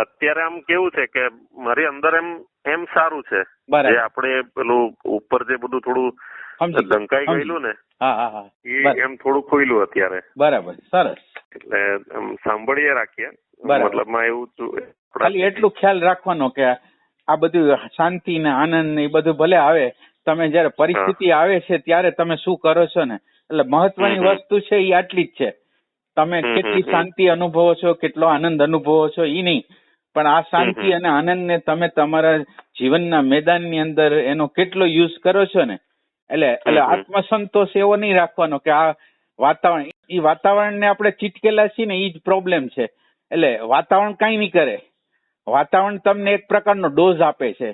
અત્યારે આમ કેવું છે કે મારી અંદર એમ એમ સારું છે. જે આપણે પેલું ઉપર જે બધું થોડું ઢંકાઈ ગયેલું ને એ એમ થોડું ખોયલું અત્યારે. બરાબર. સરસ. એટલે સાંભળીએ રાખીએ. મતલબમાં એવું ખાલી એટલું ખ્યાલ રાખવાનો કે આ બધું શાંતિ ને આનંદ ને એ બધું ભલે આવે તમે જયારે પરિસ્થિતિ આવે છે ત્યારે તમે શું કરો છો ને? એટલે મહત્વની. વસ્તુ છે એ આટલી જ છે. તમે કેટલી શાંતિ અનુભવો છો કેટલો આનંદ અનુભવો છો એ નહીં. પણ આ શાંતિ. અને આનંદને તમે તમારા જીવનના મેદાનની અંદર એનો કેટલો યુઝ કરો છો ને? એટલે એટલે. આત્મસંતોષ એવો નહીં રાખવાનો કે આ વાતાવરણ એ વાતાવરણને આપણે ચીટકેલા છીએ ને એ જ પ્રોબ્લેમ છે. એટલે વાતાવરણ કઈ નહીં કરે. વાતાવરણ તમને એક પ્રકારનો ડોઝ આપે છે.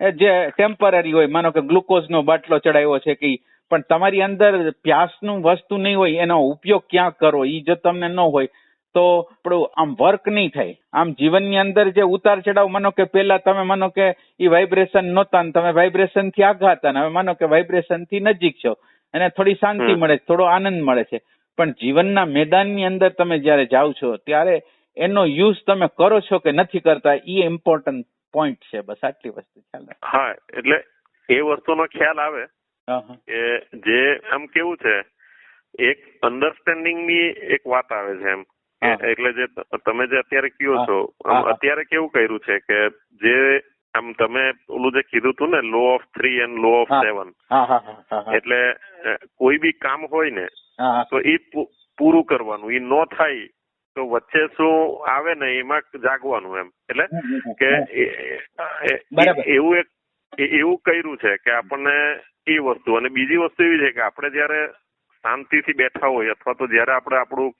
એ જે ટેમ્પરરી હોય માનો કે ગ્લુકોઝનો બાટલો ચડાવ્યો છે કે પણ તમારી અંદર પ્યાસનું વસ્તુ નહીં હોય એનો ઉપયોગ ક્યાં કરો? એ જો તમને ન હોય તો આપણું આમ વર્ક નહીં થાય. આમ જીવનની અંદર જે ઉતાર ચડાવ માનો કે પેલા તમે માનો કે એ વાઇબ્રેશન નહોતા ને તમે વાઇબ્રેશનથી આઘા હતા ને હવે માનો કે વાઇબ્રેશનથી નજીક છો. અને થોડી શાંતિ મળે છે થોડો આનંદ મળે છે. પણ જીવનના મેદાનની અંદર તમે જ્યારે જાઓ છો ત્યારે એનો યુઝ તમે કરો છો કે નથી કરતા એ ઇમ્પોર્ટન્ટ પોઈન્ટ છે. બસ આટલી વસ્તુ ખ્યાલ હા એટલે એ વસ્તુનો ખ્યાલ આવે. કે જે આમ કેવું છે એક અન્ડરસ્ટેન્ડિંગની એક વાત આવે છે એમ. એટલે જે તમે જે અત્યારે કયો છો. અત્યારે કેવું કર્યું છે કે જે આમ તમે ઓલું જે કીધું હતું ને law of three and law of seven એટલે કોઈ બી કામ હોય ને તો એ પૂરું કરવાનું. એ નો થાય તો વચ્ચે શું આવે ને એમાં જાગવાનું એમ. એટલે કે. એવું એક એવું કર્યું છે કે આપણને એ વસ્તુ અને બીજી વસ્તુ એવી છે કે આપણે જયારે શાંતિથી બેઠા હોય અથવા તો જયારે આપણે આપણું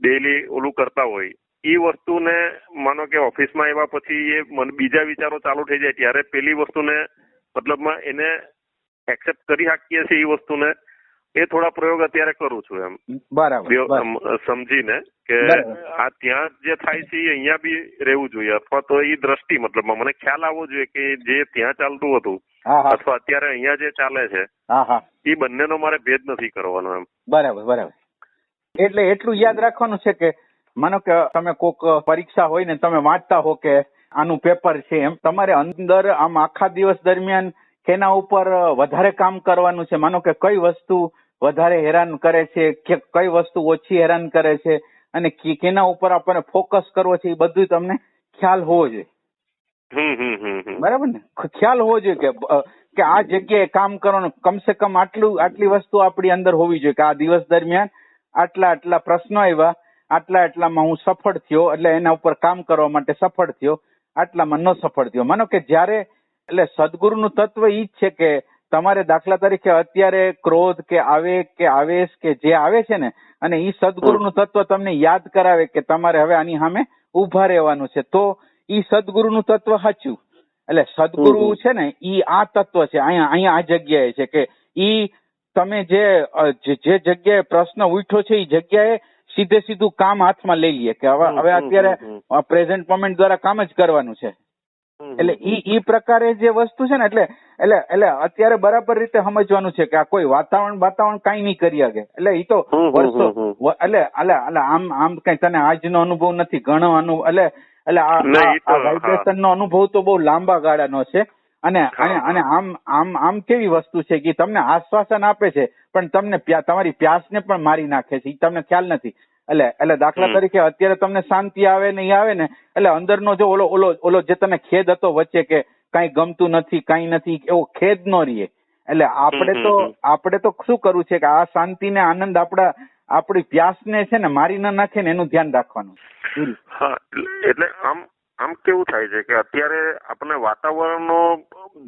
ડેલી ઓલું કરતા હોય. એ વસ્તુને માનો કે ઓફિસમાં આવ્યા પછી એ મન બીજા વિચારો ચાલુ થઈ જાય ત્યારે પેલી વસ્તુને મતલબમાં એને એક્સેપ્ટ કરી શકીએ છીએ એ વસ્તુને. એ થોડા પ્રયોગ અત્યારે કરું છું એમ. બરાબર સમજીને કે આ ત્યાં જે થાય છે એ અહીંયા બી રહેવું જોઈએ અથવા તો એ દ્રષ્ટિ મતલબ મને ખ્યાલ આવવો જોઈએ કે જે ત્યાં ચાલતું હતું અથવા અત્યારે અહીંયા જે ચાલે છે એ બંનેનો મારે ભેદ નથી કરવાનો એમ. બરાબર બરાબર. એટલે એટલું યાદ રાખવાનું છે કે માનો કે તમે કોક પરીક્ષા હોય ને તમે વાંચતા હો કે આનું પેપર છે એમ તમારે અંદર આમ આખા દિવસ દરમિયાન કેના ઉપર વધારે કામ કરવાનું છે? માનો કે કઈ વસ્તુ વધારે હેરાન કરે છે? કે કઈ વસ્તુ ઓછી હેરાન કરે છે? અને કેના ઉપર આપણને ફોકસ કરવો છે? એ બધું તમને ખ્યાલ હોવો જોઈએ. બરાબર ને? ખ્યાલ હોવો જોઈએ કે કે આ જગ્યાએ કામ કરવાનું કમસે કમ આટલું આટલી વસ્તુ આપણી અંદર હોવી જોઈએ કે આ દિવસ દરમિયાન આટલા આટલા પ્રશ્નો આવ્યા આટલા આટલામાં હું સફળ થયો એટલે એના ઉપર કામ કરવા માટે સફળ થયો આટલામાં ન સફળ થયો. માનો કે જ્યારે એટલે સદગુરુનું તત્વ ઈ જ છે કે તમારે દાખલા તરીકે અત્યારે ક્રોધ કે આવેગ કે આવેશ કે જે આવે છે ને અને ઈ સદગુરુનું તત્વ તમને યાદ કરાવે કે તમારે હવે આની સામે ઊભા રહેવાનું છે. તો ઈ સદગુરુનું તત્વ સાચું. એટલે સદગુરુ છે ને ઈ આ તત્વ છે. અહીંયા અહીંયા આ જગ્યાએ છે કે ઈ તમે જે જે જગ્યાએ પ્રશ્ન ઉઠ્યો છે એ જગ્યાએ સીધે સીધું કામ હાથમાં લઈ લઈએ કે હવે હવે અત્યારે. પ્રેઝન્ટ મોમેન્ટ દ્વારા કામ જ કરવાનું છે એટલે ઈ ઈ પ્રકારે જે વસ્તુ છે ને એટલે એટલે એટલે અત્યારે બરાબર રીતે સમજવાનું છે કે આ કોઈ વાતાવરણ વાતાવરણ કઈ નહીં કરી શકે એટલે ઈ તો વર્ષો એટલે એટલે એટલે આમ આમ કઈ તને આજનો અનુભવ નથી ઘણો અનુભવ એટલે એટલે આ. વાઇબ્રેશન નો અનુભવ તો બહુ લાંબા ગાળાનો છે અને અને આમ આમ આમ કેવી વસ્તુ છે કે તમને આશ્વાસન આપે છે પણ તમને તમારી પ્યાસને પણ મારી નાખે છે. એ તમને ખ્યાલ નથી. એટલે એટલે દાખલા તરીકે અત્યારે તમને શાંતિ આવે ને આવે ને એટલે અંદરનો જો ઓલો ઓલો ઓલો જે તમે ખેદ હતો વચ્ચે કે કાંઈ ગમતું નથી કાંઈ નથી એવો ખેદ ન રહીએ એટલે આપણે તો. આપણે તો શું કરવું છે કે આ શાંતિ ને આનંદ આપણા આપણી પ્યાસને છે ને મારી ન નાખે ને એનું ધ્યાન રાખવાનું. હા એટલે- એટલે આમ આમ કેવું થાય છે કે અત્યારે આપણે વાતાવરણનો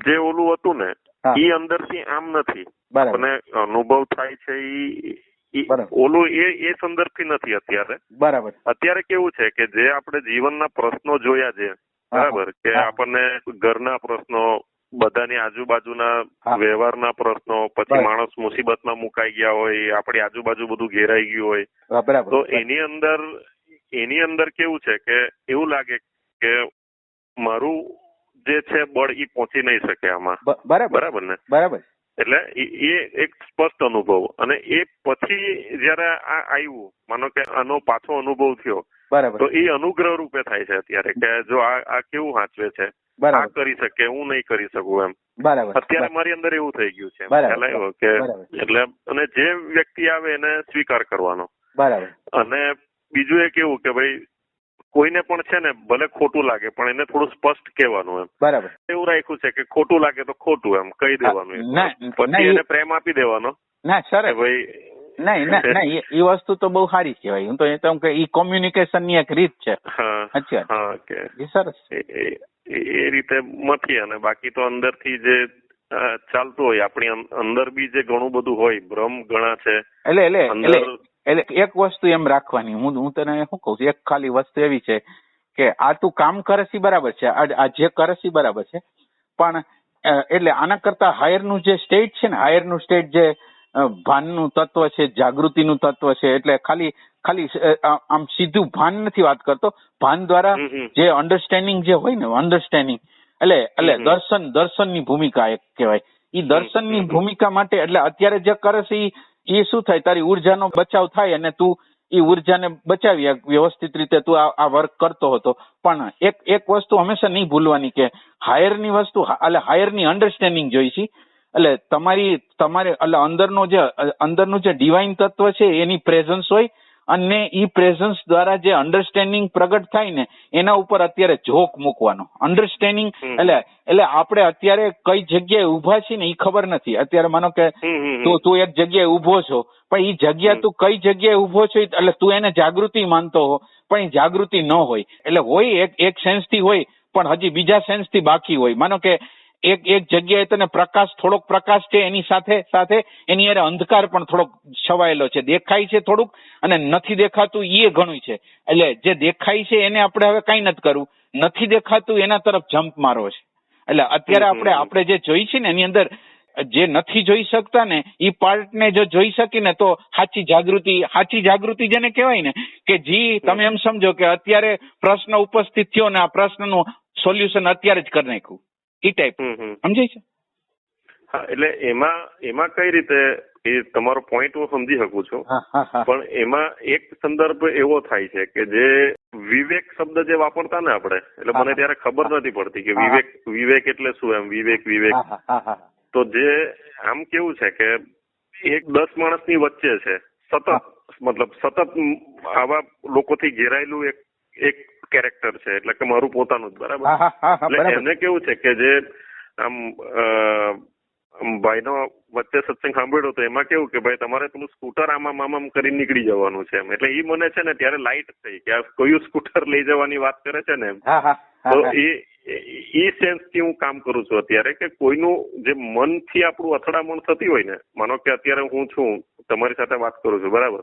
જે ઓલું હતું ને એ અંદર અંદરથી આમ નથી. બરાબર. અનુભવ થાય છે ઈ ઈ ઓલું એ એ સંદર્ભથી નથી અત્યારે. બરાબર. અત્યારે કેવું છે કે જે આપણે જીવનના પ્રશ્નો જોયા છે બરાબર કે આપણને ઘરના પ્રશ્નો બધાની આજુબાજુના. વ્યવહારના પ્રશ્નો પછી. માણસ મુસીબતમાં મુકાઈ ગયા હોય આપણી આજુબાજુ બધું ઘેરાઈ ગયું હોય. તો એની અંદર એની અંદર કેવું છે કે એવું લાગે કે મારું જે છે બળ એ પહોંચી નહીં શકે આમાં. બરાબર. બરાબર ને? બરાબર. એટલે એ એક સ્પષ્ટ અનુભવ. અને એ પછી જયારે આ આવ્યું માનો કે આનો પાછો અનુભવ થયો બરાબર. તો એ અનુગ્રહ રૂપે થાય છે અત્યારે કે જો આ આ કેવું સાચવે છે? આ કરી શકે હું નહીં કરી શકું એમ. બરાબર. અત્યારે મારી અંદર એવું થઈ ગયું છે. ખ્યાલ આવ્યો કે એટલે અને જે વ્યક્તિ આવે એને સ્વીકાર કરવાનો. બરાબર. અને બીજું એક એવું કે ભાઈ કોઈને પણ છે ને ભલે ખોટું લાગે પણ એને થોડું સ્પષ્ટ કહેવાનું એમ. બરાબર. એવું રાખ્યું છે કે ખોટું લાગે તો ખોટું એમ કહી દેવાનું પછી એને પ્રેમ આપી દેવાનો. ના સર ભાઈ નહીં ના ના એ વસ્તુ તો બહુ સારી કહેવાય. હું તો એ તો કે ઈ કોમ્યુનિકેશનની એક રીત છે. હા હા કે એ સરસ. રીતે નથી અને બાકી તો અંદરથી જે ચાલતું હોય આપણી અંદર બી જે ઘણું બધું હોય ભ્રમ ઘણા છે. એટલે એટલે અંદર એટલે એક વસ્તુ એમ રાખવાની હું હું તને શું કહું છું એક ખાલી વસ્તુ એવી છે કે આ તું કામ કરે છે બરાબર છે આ જે કરે છે બરાબર છે પણ એટલે આના કરતા હાયરનું જે સ્ટેટ છે ને હાયરનું સ્ટેટ જે ભાનનું તત્વ છે જાગૃતિનું તત્વ છે એટલે ખાલી ખાલી આમ સીધું ભાન નથી વાત કરતો ભાન દ્વારા. જે અન્ડરસ્ટેન્ડિંગ જે હોય ને અન્ડરસ્ટેન્ડિંગ એટલે એટલે. દર્શન દર્શનની ભૂમિકા એક કહેવાય ઈ દર્શનની. ભૂમિકા માટે એટલે અત્યારે જે કરે છે ઈ ઈ શું થાય? તારી ઉર્જાનો બચાવ થાય અને તું એ ઉર્જાને બચાવી. વ્યવસ્થિત રીતે તું આ આ વર્ક કરતો હતો. પણ એક એક વસ્તુ હંમેશા નહીં ભૂલવાની કે હાયરની વસ્તુ, એટલે હાયરની અન્ડરસ્ટેન્ડિંગ જોઈ છે. એટલે તમારી, તમારે, એટલે અંદરનો જે, અંદરનું જે ડિવાઇન તત્વ છે એની પ્રેઝન્સ હોય અને ઈ પ્રેઝન્સ દ્વારા જે અન્ડરસ્ટેન્ડિંગ પ્રગટ થાય ને એના ઉપર અત્યારે જોક મૂકવાનો. અન્ડરસ્ટેન્ડિંગ એટલે એટલે આપણે અત્યારે કઈ જગ્યાએ ઊભા છીએ ને એ ખબર નથી. અત્યારે માનો કે. તું તું એક જગ્યાએ ઊભો છો પણ એ જગ્યા. તું કઈ જગ્યાએ ઊભો છો એટલે તું એને જાગૃતિ માનતો હો પણ એ જાગૃતિ ન હોય. એટલે હોય એક એક સેન્સથી હોય પણ હજી બીજા સેન્સથી બાકી હોય. માનો કે એક એક જગ્યાએ તને પ્રકાશ થોડોક પ્રકાશ છે એની સાથે સાથે એની અરે અંધકાર પણ થોડોક છવાયેલો છે. દેખાય છે થોડુંક અને નથી દેખાતું એ ઘણું છે. એટલે જે દેખાય છે એને આપણે હવે કઈ નથી કરવું. નથી દેખાતું એના તરફ જમ્પ મારવો છે. એટલે અત્યારે આપણે આપણે જે જોઈ છે ને એની અંદર જે નથી જોઈ શકતા ને એ પાર્ટ ને જો જોઈ શકીને તો સાચી જાગૃતિ સાચી જાગૃતિ જેને કહેવાય ને કે જી તમે એમ સમજો કે અત્યારે પ્રશ્ન ઉપસ્થિત થયો ને આ પ્રશ્નનું સોલ્યુશન અત્યારે જ કરી નાખ્યું. એ ટાઈપ. સમજાય છે? હા એટલે એમાં એમાં કઈ રીતે એ તમારો પોઈન્ટ હું સમજી શકું છું. પણ એમાં એક સંદર્ભ એવો થાય છે કે જે વિવેક શબ્દ જે વાપરતા ને આપણે એટલે મને ત્યારે ખબર નથી પડતી કે. વિવેક વિવેક એટલે શું એમ? વિવેક વિવેક. તો જે આમ કેવું છે કે એક દસ માણસની વચ્ચે છે સતત મતલબ સતત આવા લોકોથી ઘેરાયેલું એક એક કેરેક્ટર છે એટલે કે મારું પોતાનું જ બરાબર? એટલે એને કેવું છે કે જે આમ ભાઈનો વચ્ચે સત્સંગ સાંભળ્યો તો એમાં કેવું કે ભાઈ તમારે પેલું સ્કૂટર આમાં મામામ કરી નીકળી જવાનું છે એમ. એટલે એ મને છે ને ત્યારે લાઈટ થઈ કે આ કયું સ્કૂટર લઈ જવાની વાત કરે છે ને એમ. તો એ એ સેન્સથી હું કામ કરું છું અત્યારે કે કોઈનું જે મનથી આપણું અથડામણ થતી હોય ને માનો કે અત્યારે હું છું તમારી સાથે વાત કરું છું બરાબર?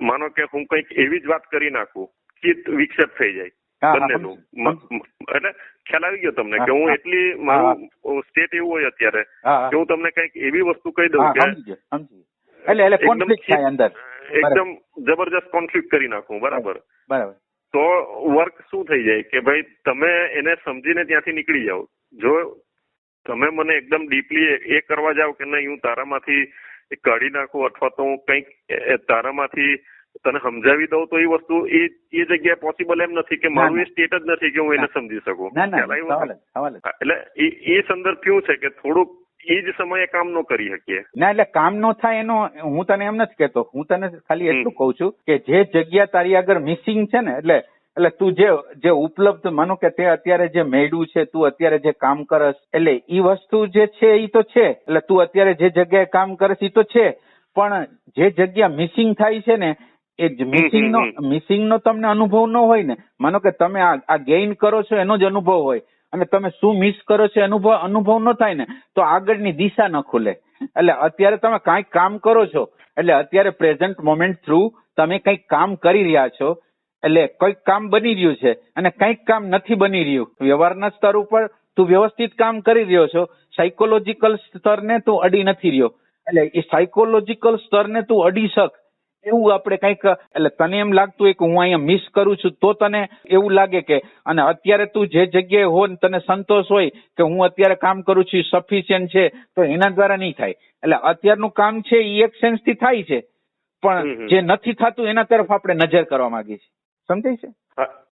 માનો કે હું કંઈક એવી જ વાત કરી નાખું ચિત્ત વિક્ષેપ થઈ જાય. એટલે ખ્યાલ આવી ગયો તમને કે હું એટલી મારું સ્ટેટ એવું હોય અત્યારે કે હું તમને કંઈક એવી વસ્તુ કહી દઉં કે. એટલે એટલે એકદમ કોન્ફ્લિક્ટ થાય અંદર. એકદમ જબરજસ્ત કોન્ફ્લિક્ટ કરી નાખું બરાબર. બરાબર તો વર્ક શું થઈ જાય કે ભાઈ તમે એને સમજીને ત્યાંથી નીકળી જાઓ. જો તમે મને એકદમ ડીપલી એ કરવા જાઓ કે નહીં હું તારામાંથી કાઢી નાખું અથવા તો હું કંઈક તારામાંથી તને સમજાવી દઉં તો એ વસ્તુ એ એ જગ્યાએ પોસિબલ એમ નથી કે મારું એ સ્ટેટ જ નથી કે હું એને સમજી શકું. એટલે એ એ સંદર્ભ કેવું છે કે થોડુંક એ જ સમયે કામ નો કરી શકીએ? ના એટલે કામ નો થાય એનો હું તને એમ નથી કેતો હું તને ખાલી એટલું કઉ છું કે જે જગ્યા તારી આગળ મિસિંગ છે ને એટલે એટલે તું જે જે ઉપલબ્ધ માનો કે તે અત્યારે જે મેળ્યું છે તું અત્યારે જે કામ કરસ એટલે એ વસ્તુ જે છે એ તો છે. એટલે તું અત્યારે જે જગ્યાએ કામ કરસ એ તો છે. પણ જે જગ્યા મિસિંગ થાય છે ને એ મિસિંગ નો મિસિંગ નો તમને અનુભવ ન હોય ને માનો કે તમે આ આ ગેઇન કરો છો એનો જ અનુભવ હોય અને તમે શું મિસ કરો છો અનુભવ અનુભવ ન થાય ને તો આગળની દિશા ન ખુલે. એટલે અત્યારે તમે કાંઈક કામ કરો છો એટલે અત્યારે પ્રેઝન્ટ મોમેન્ટ થ્રુ તમે કંઈક કામ કરી રહ્યા છો એટલે કંઈક કામ બની રહ્યું છે અને કંઈક કામ નથી બની રહ્યું. વ્યવહારના સ્તર ઉપર તું વ્યવસ્થિત કામ કરી રહ્યો છો સાયકોલોજીકલ સ્તરને તું અડી નથી રહ્યો. એટલે એ સાયકોલોજીકલ સ્તરને તું અડી શક. એવું આપણે કંઈક એટલે તને એમ લાગતું હોય કે હું અહીંયા મિસ કરું છું તો તને એવું લાગે કે અને અત્યારે તું જે જગ્યાએ હો ને તને સંતોષ હોય કે હું અત્યારે કામ કરું છું સફિશિયન્ટ છે તો એના દ્વારા નહીં થાય. એટલે અત્યારનું કામ છે એ એક સેન્સથી થાય છે. પણ જે નથી થતું એના તરફ આપણે નજર કરવા માંગીએ છીએ. સમજાય છે?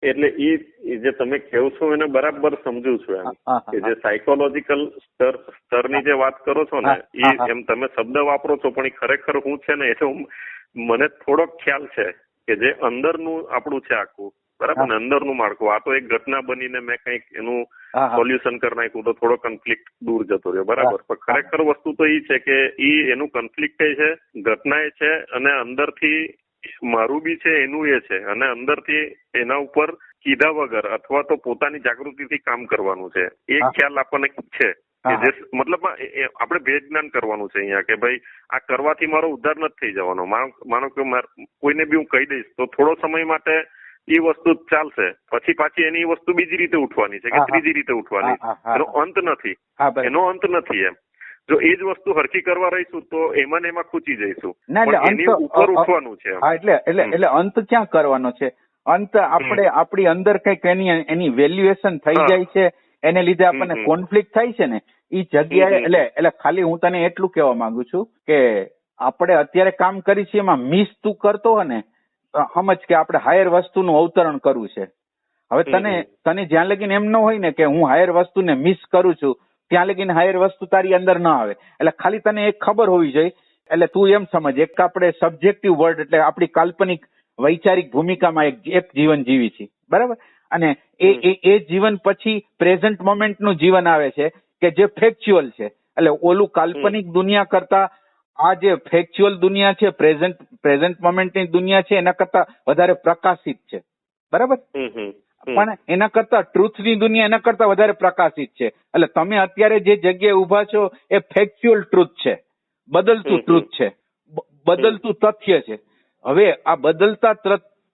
એટલે ઈ જે તમે કહો છો એને બરાબર સમજુ છું એમ. હા, હા, કે જે સાયકોલોજીકલ સ્તર સ્તરની જે વાત કરો છો ને એ હા, એમ તમે શબ્દ વાપરો છો પણ એ ખરેખર હું છે ને એટલે તો મને થોડોક ખ્યાલ છે કે જે અંદરનું આપણું છે આખું બરાબર. ને? અંદરનું માળખું. આ તો એક ઘટના બનીને મેં કંઈક એનું. સોલ્યુશન કરી નાખ્યું તો થોડો કન્ફ્લિક્ટ દૂર જતો રહ્યો બરાબર? પણ ખરેખર વસ્તુ તો એ છે કે ઈ એનું કન્ફ્લિક્ટ એ છે ઘટના એ છે અને અંદરથી મારું બી છે એનું એ છે. અને અંદરથી એના ઉપર કીધા વગર અથવા તો પોતાની જાગૃતિથી કામ કરવાનું છે. એ ખ્યાલ આપણને છે. કે જે મતલબ આપણે ભેદ જ્ઞાન કરવાનું છે અહીંયા કે ભાઈ આ કરવાથી મારો ઉદ્ધાર નથી થઈ જવાનો. માનો કે કોઈને બી હું કહી દઈશ તો થોડો સમય માટે એ વસ્તુ ચાલશે. પછી પાછી એની વસ્તુ બીજી રીતે ઉઠવાની છે કે. ત્રીજી રીતે ઉઠવાની. એનો અંત નથી. એનો અંત નથી એમ. જો એ જ વસ્તુ હરખી કરવા રહીશું તો એમાં ને એમાં ખૂચી જઈશું. એટલે એની ઉપર ઉઠવાનું છે હા એટલે એટલે એટલે અંત ક્યાં કરવાનો છે? અંત આપણે આપણી અંદર કંઈક એની એની વેલ્યુએશન થઈ જાય છે એને લીધે આપણને કોન્ફ્લિક્ટ થાય છે ને એ જગ્યાએ. એટલે એટલે ખાલી હું તને એટલું કહેવા માંગુ છું કે આપણે અત્યારે કામ કરી છીએ એમાં મિસ તું કરતો હોય ને સમજ કે આપણે હાયર વસ્તુનું અવતરણ કરવું છે. હવે તને તને જ્યાં લગીને એમ ન હોય ને કે હું હાયર વસ્તુને મિસ કરું છું ત્યાં લગીને હાયર વસ્તુ તારી અંદર ન આવે. એટલે ખાલી તને એક ખબર હોવી જોઈએ એટલે તું એમ સમજ એક આપણે સબ્જેક્ટિવ વર્ડ એટલે આપણી કાલ્પનિક વૈચારિક ભૂમિકામાં એક એક જીવન જીવી છીએ. બરાબર? અને એ એ એ જીવન પછી પ્રેઝન્ટ મોમેન્ટનું જીવન આવે છે કે જે ફેક્ચ્યુઅલ છે. એટલે ઓલું કાલ્પનિક દુનિયા કરતા આ જે ફેક્ચ્યુઅલ દુનિયા છે પ્રેઝન્ટ પ્રેઝન્ટ મોમેન્ટની દુનિયા છે એના કરતા વધારે પ્રકાશિત છે. બરાબર. પણ એના કરતા ટ્રુથની દુનિયા એના કરતા વધારે પ્રકાશિત છે. એટલે તમે અત્યારે જે જગ્યાએ ઊભા છો એ ફેક્ચ્યુઅલ ટ્રુથ છે. બદલતું. ટ્રુથ છે. બદલતું તથ્ય છે. હવે આ બદલતા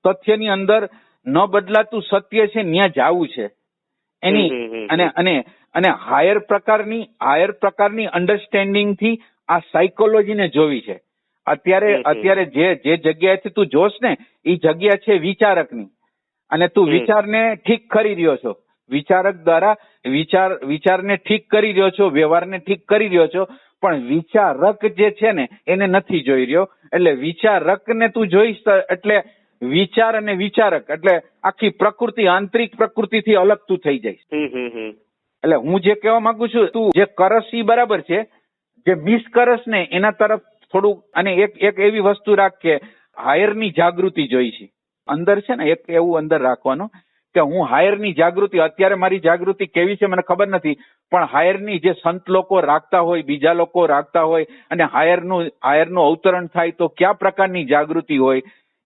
તથ્યની અંદર ન બદલાતું સત્ય છે ત્યાં જાવું છે. એની. અને અને અને હાયર પ્રકારની હાયર પ્રકારની અન્ડરસ્ટેન્ડિંગથી આ સાયકોલોજીને જોવી છે. અત્યારે. અત્યારે જે જે જગ્યાએથી તું જોશ ને એ જગ્યા છે વિચારકની. અને તું વિચારને ઠીક કરી રહ્યો છો. વિચારક દ્વારા વિચાર વિચારને ઠીક કરી રહ્યો છો વ્યવહારને ઠીક કરી રહ્યો છો પણ વિચારક જે છે ને એને નથી જોઈ રહ્યો. એટલે વિચારકને તું જોઈશ એટલે વિચાર અને વિચારક એટલે આખી પ્રકૃતિ આંતરિક પ્રકૃતિથી અલગ તું થઈ હમ. એટલે હું જે કહેવા માંગુ છું તું જે કરસ ઈ બરાબર છે જે બીસ કરસ ને એના તરફ થોડું અને એક એક એવી વસ્તુ રાખ કે હાયરની જાગૃતિ જોઈ છે. અંદર છે ને એક એવું અંદર રાખવાનું કે હું હાયરની જાગૃતિ અત્યારે મારી જાગૃતિ કેવી છે મને ખબર નથી પણ હાયરની જે સંત લોકો રાખતા હોય બીજા લોકો રાખતા હોય અને હાયરનું હાયરનું અવતરણ થાય તો કયા પ્રકારની જાગૃતિ હોય?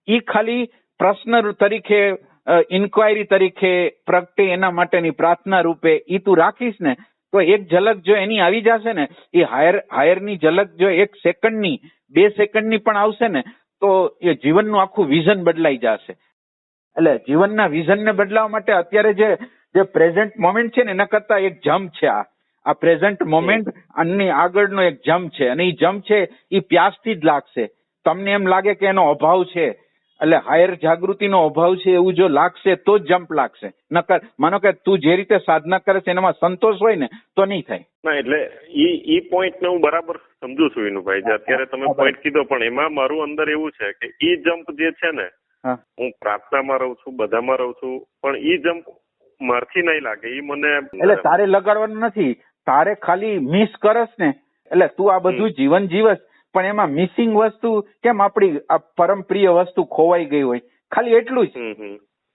ઈ ખાલી પ્રશ્ન તરીકે ઇન્ક્વાયરી તરીકે પ્રગટે એના માટેની પ્રાર્થના રૂપે એ તું રાખીશ ને, તો એક ઝલક જો એની આવી જશે ને એ હાયર, હાયરની ઝલક જો એક સેકન્ડની, બે સેકન્ડની પણ આવશે ને, તો એ જીવનનું આખું વિઝન બદલાઈ જશે. એટલે જીવનના વિઝનને બદલાવા માટે અત્યારે જે જે પ્રેઝન્ટ મોમેન્ટ છે ને, એના કરતા એક જમ્પ છે આ. આ પ્રેઝન્ટ મોમેન્ટ અને આગળનો એક જમ્પ છે. અને એ જમ્પ છે એ પ્યાસથી જ લાગશે. તમને એમ લાગે કે એનો અભાવ છે. એટલે હાયર જાગૃતિનો અભાવ છે એવું જો લાગશે તો જ જમ્પ લાગશે. નકર માનો કે તું જે રીતે સાધના કરે છે એનામાં સંતોષ હોય ને તો નહીં થાય. ના એટલે ઈ ઈ પોઈન્ટ ને હું બરાબર સમજુ છું વિનુભાઈ જે અત્યારે તમે પોઈન્ટ કીધો પણ એમાં મારું અંદર એવું છે કે ઈ જમ્પ જે છે ને હું. પ્રાર્થનામાં રહું છું બધામાં રહું છું પણ ઈ જમ્પ મારથી નહીં લાગે ઈ મને એટલે તારે લગાડવાનું નથી. તારે ખાલી મિસ કરસ ને. એટલે તું આ બધું જીવન જીવસ. પણ એમાં મિસિંગ વસ્તુ કેમ આપણી આ પરમ પ્રિય વસ્તુ ખોવાઈ ગઈ હોય? ખાલી એટલું જ.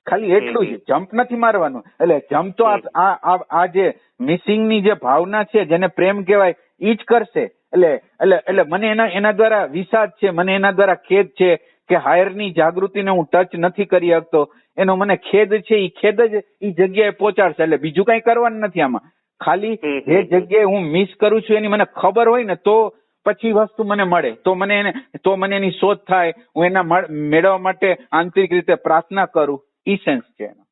ખાલી એટલું જ. જમ્પ નથી મારવાનું. એટલે જમ્પ તો આ જે મિસિંગની જે ભાવના છે જેને પ્રેમ કહેવાય ઈ જ કરશે. એટલે એટલે એટલે મને એના એના દ્વારા વિષાદ છે મને એના દ્વારા ખેદ છે કે હાયરની જાગૃતિને હું ટચ નથી કરી શકતો. એનો મને ખેદ છે એ ખેદ જ ઈ જગ્યાએ પહોંચાડશે. એટલે બીજું કઈ કરવાનું નથી આમાં. ખાલી જે જગ્યાએ હું મિસ કરું છું એની મને ખબર હોય ને તો પછી વસ્તુ મને મળે. તો મને એને તો મને એની શોધ થાય. હું એના મેળવવા માટે આંતરિક રીતે પ્રાર્થના કરું. ઈ સેન્સ છે એનો.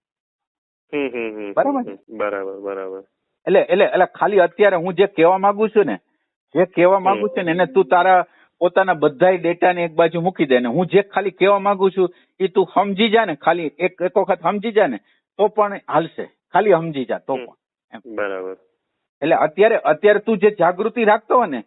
બરાબર. બરાબર બરાબર. એટલે એટલે એટલે ખાલી અત્યારે હું જે કહેવા માંગુ છું ને જે કહેવા માંગુ છું ને એને તું તારા પોતાના બધાય ડેટાને એક બાજુ મૂકી દે ને હું જે ખાલી કહેવા માંગુ છું એ તું સમજી જા ને. ખાલી એક એક વખત સમજી જા ને તો પણ હાલશે. ખાલી સમજી જા તો પણ બરાબર. એટલે અત્યારે અત્યારે તું જે જાગૃતિ રાખતો હોય ને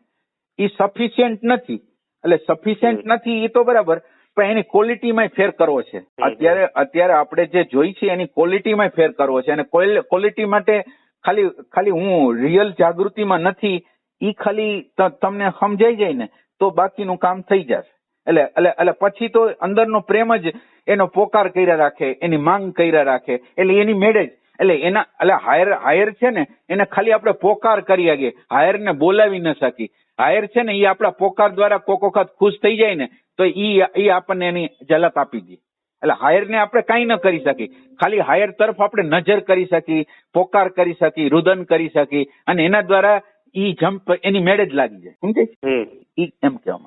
એ સફિશિયન્ટ નથી. એટલે સફિશિયન્ટ નથી એ તો બરાબર પણ એની ક્વોલિટીમાં ફેર કરવો છે. અત્યારે અત્યારે આપણે જે જોઈ છે એની ક્વોલિટીમાં ફેર કરવો છે. અને ક્વોલિટી માટે ખાલી ખાલી હું રિયલ જાગૃતિમાં નથી એ ખાલી તમને સમજાઈ જાય ને તો બાકીનું કામ થઈ જશે. એટલે એટલે એટલે પછી તો અંદરનો પ્રેમ જ એનો પોકાર કર્યા રાખે એની માંગ કર્યા રાખે એટલે એની મેળે જ. એટલે એના એટલે હાયર હાયર છે ને એને ખાલી આપણે પોકાર કરી શકીએ હાયર ને બોલાવી ન શકી હાયર છે ને એ આપણા પોકાર દ્વારા કોક વખત ખુશ થઈ જાય ને તો ઈ ઈ આપણને એની ઝલક આપી દે. એટલે હાયર ને આપણે કાંઈ ન કરી શકી ખાલી હાયર તરફ આપણે નજર કરી શકી પોકાર કરી શકી રુદન કરી શકી અને એના દ્વારા ઈ જમ્પ એની મેળે જ લાગી જાય. સમજે? ઈ એમ કહેવામાં